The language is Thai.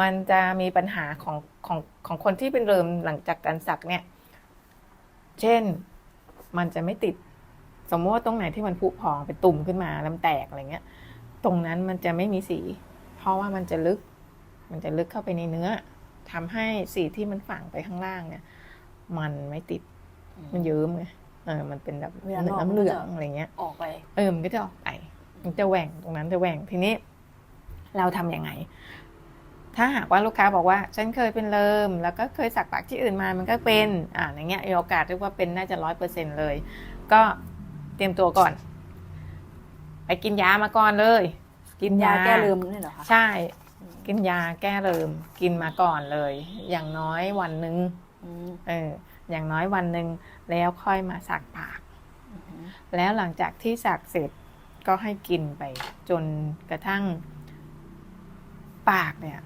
มันจะมีปัญหาของของของคนที่เป็นเริมหลังจากการสักเนี่ย เช่นมันจะไม่ติด สมมติว่าตรงไหนที่มันผุพองเป็นตุ่มขึ้นมาแล้วมันแตกอะไรเงี้ย ตรงนั้นมันจะไม่มีสี เพราะว่ามันจะลึก มันจะลึกเข้าไปในเนื้อทำให้สีที่มันฝังไปข้างล่างเนี่ย มันไม่ติด มันเยิ้มไงเออ มันเป็นแบบเวลาลอกน้ำเหลืองมันก็จะอะไรเงี้ย ออกไป เออ มันก็จะออกไป มันจะแหว่งตรงนั้นจะแหว่งทีนี้ เราทำยังไง ถ้าหากว่าลูกค้าบอกว่าฉันเคยเป็นเริมแล้วก็เคยสักปากที่อื่นมามันก็เป็นอ่าอย่างเงี้ยมีโอกาสเรียกว่าเป็นน่าจะร้อยเปอร์เซ็นเลย ก็เตรียมตัวก่อน ไปกินยามาก่อนเลย กินยายาแก้ลืมนี่เหรอคะใช่ กินยาแก้เริมกินมาก่อนเลย อย่างน้อยวันหนึ่งอืมเอออย่างน้อยวันหนึ่งแล้วค่อยมาสักปาก แล้วหลังจากที่สักเสร็จก็ให้กินไปจนกระทั่งปากเนี่ย